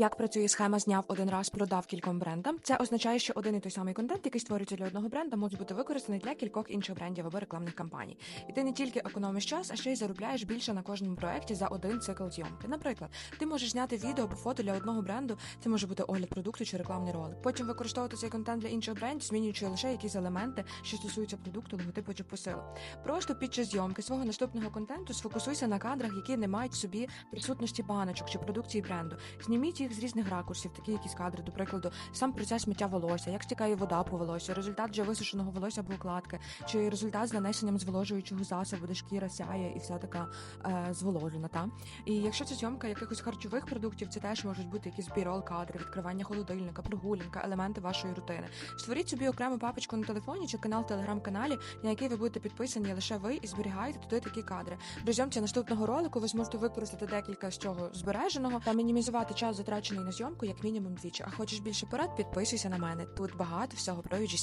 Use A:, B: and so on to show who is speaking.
A: Як працює схема зняв один раз, продав кільком брендам? Це означає, що один і той самий контент, який створюється для одного бренда, може бути використаний для кількох інших брендів або рекламних кампаній. І ти не тільки економиш час, а ще й заробляєш більше на кожному проекті за один цикл зйомки. Наприклад, ти можеш зняти відео або фото для одного бренду, це може бути огляд продукту чи рекламний ролик. Потім використовувати цей контент для інших брендів, змінюючи лише якісь елементи, що стосуються продукту, логотипу чи посилу. Просто під час зйомки свого наступного контенту сфокусуйся на кадрах, які не мають в собі присутності баночок чи продукції бренду. Зніміть їх з різних ракурсів, такі якісь кадри, до прикладу, сам процес миття волосся, як стікає вода по волосся, результат вже висушеного волосся або укладки, чи результат з нанесенням зволожуючого засобу, де шкіра сяє і вся така е, зволожена. Та і якщо це зйомка якихось харчових продуктів, це теж можуть бути якісь бірол кадри, відкривання холодильника, прогулянка, елементи вашої рутини. Створіть собі окрему папочку на телефоні чи канал в телеграм-каналі, на який ви будете підписані лише ви і зберігаєте туди такі кадри. При зйомці наступного ролику ви зможете використати декілька з цього збереженого та мінімізувати час затрачений на зйомку як мінімум двічі. А хочеш більше порад, підписуйся на мене. Тут багато всього про UGC.